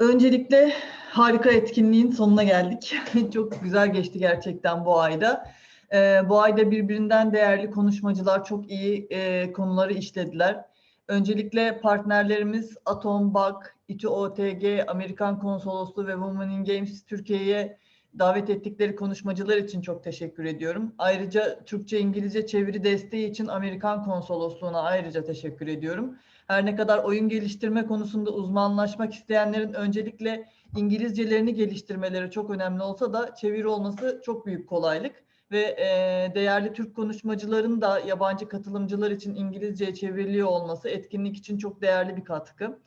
Öncelikle harika etkinliğin sonuna geldik. çok güzel geçti gerçekten bu ayda. Ee, bu ayda birbirinden değerli konuşmacılar çok iyi e, konuları işlediler. Öncelikle partnerlerimiz Atom, BAK, İTÜ OTG, Amerikan Konsolosluğu ve Women in Games Türkiye'ye davet ettikleri konuşmacılar için çok teşekkür ediyorum. Ayrıca Türkçe-İngilizce çeviri desteği için Amerikan Konsolosluğu'na ayrıca teşekkür ediyorum. Her ne kadar oyun geliştirme konusunda uzmanlaşmak isteyenlerin öncelikle İngilizcelerini geliştirmeleri çok önemli olsa da çeviri olması çok büyük kolaylık ve e, değerli Türk konuşmacıların da yabancı katılımcılar için İngilizceye çevriliyor olması etkinlik için çok değerli bir katkı.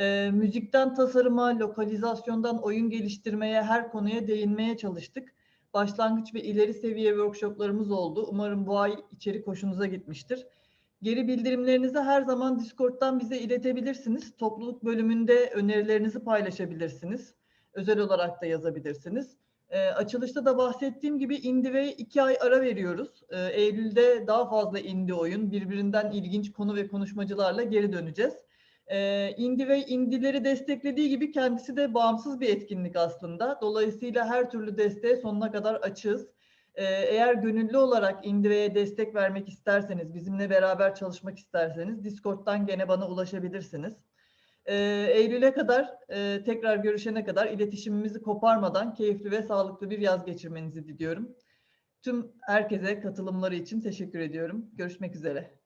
E, müzikten tasarıma, lokalizasyondan oyun geliştirmeye, her konuya değinmeye çalıştık. Başlangıç ve ileri seviye workshoplarımız oldu. Umarım bu ay içerik hoşunuza gitmiştir. Geri bildirimlerinizi her zaman Discord'dan bize iletebilirsiniz. Topluluk bölümünde önerilerinizi paylaşabilirsiniz. Özel olarak da yazabilirsiniz. E, açılışta da bahsettiğim gibi Indie'ye iki ay ara veriyoruz. E, Eylül'de daha fazla indie oyun, birbirinden ilginç konu ve konuşmacılarla geri döneceğiz. E, Indie ve Indie'leri desteklediği gibi kendisi de bağımsız bir etkinlik aslında. Dolayısıyla her türlü desteğe sonuna kadar açığız. Ee, eğer gönüllü olarak Indire'ye destek vermek isterseniz, bizimle beraber çalışmak isterseniz Discord'dan gene bana ulaşabilirsiniz. Ee, Eylül'e kadar, e, tekrar görüşene kadar iletişimimizi koparmadan keyifli ve sağlıklı bir yaz geçirmenizi diliyorum. Tüm herkese katılımları için teşekkür ediyorum. Görüşmek üzere.